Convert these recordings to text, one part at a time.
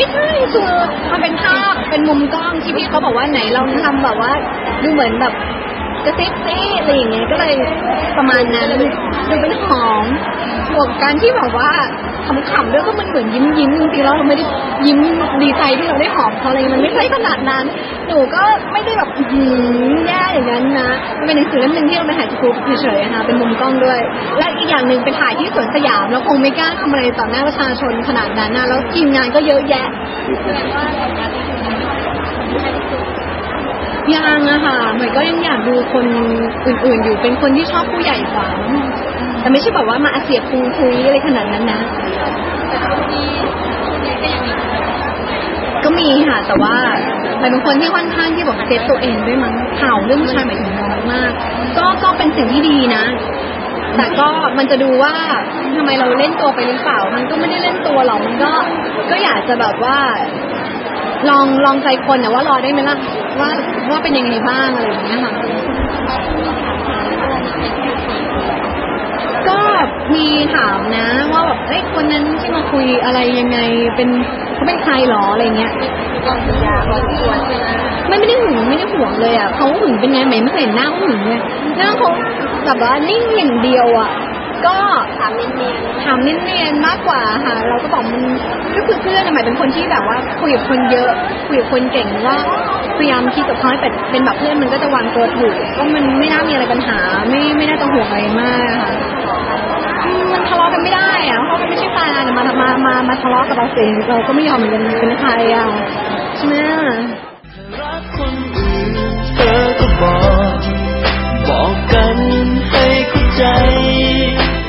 ไม่ใช่คือมันเป็นภาพเป็นมุมกล้องที่พี่เขาบอกว่าไหนลองทำแบบว่าดูเหมือนแบบกระซิบซิอะไรอย่างเงี้ยก็เลยประมาณนั้นดูเป็นหอมบวกกันที่แบบว่าขำๆด้วยก็มันเหมือนยิ้มยิ้มจริงๆแล้วเราไม่ได้ยิ้มดีใจที่เราได้หอมเขาอะไรมันไม่ใช่ขนาดนั้น หนูก็ไม่ได้แบบหืม เป็นหนังสือเล่มหนึ่งที่เราไปถ่ายสกู๊ปเฉยๆนะคะเป็นมุมกล้องด้วย และอีกอย่างหนึ่งไปถ่ายที่สวนสยามแล้วคงไม่กล้าทำอะไรต่อหน้าประชาชนขนาดนั้นนะแล้วทีมงานก็เยอะแยะยังอะค่ะเหมือนก็ยังอยากดูคนอื่นๆอยู่เป็นคนที่ชอบผู้ใหญ่กว่าแต่ไม่ใช่แบบว่ามาอาเสียปูคุยอะไรขนาดนั้นนะก็มีค่ะแต่ว่า มันเป็นคนที่ค่อนข้างที่บอกเซฟตัวเองด้วยมั้งข่าวเรื่องผู้ชายหมายถึงน้อยมาก ก็ก็เป็นสิ่งที่ดีนะ แต่ก็มันจะดูว่าทำไมเราเล่นตัวไปหรือเปล่า มันก็ไม่ได้เล่นตัวหรอกมันก็ก็อยากจะแบบว่า ลองลองใจคนนะว่ารอได้ไหมล่ะว่าว่าเป็นยังไงบ้างอะไรอย่างเงี้ยค่ะามนะว่าแบบเอ้ยคนนั้นที่มาคุยอะไรยังไงเป็นเขาเป็นใครหรออะไรเงี้ยไม่ไม่ได้หึงไม่ได้ห่วงเลยอะเขาหึงเป็นไงไหมไม่เคยเห็นหน้าเขาหึงเลยหน้าเขาแบบว่านิ่งอย่างเดียวอะก็ถามเนียนๆถามเนียนๆมากกว่าค่ะ เราก็บอกมันก็คือเพื่อนหมายเป็นคนที่แบบว่าคุยกับคนเยอะคุยกับคนเก่งว่าพยายามคิดกับเขาให้เป็นเป็นแบบเพื่อนมันก็จะวางตัวถูกก็มันไม่น่ามีอะไรปัญหาไม่ไม่น่าจะห่วงอะไรมากค่ะ กันไม่ได้อะเพราะมันไม่ใช่แฟนอะมามามามาทะเลาะกับเราเองเราก็ไม่ยอมเหมือนกันเป็นใครอะใช่ไหมรักคนอื่นเธอก็บอกบอกกันให้เข้าใจ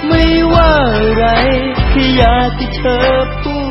ไม่ว่าอะไรแค่อยากให้เธอพูด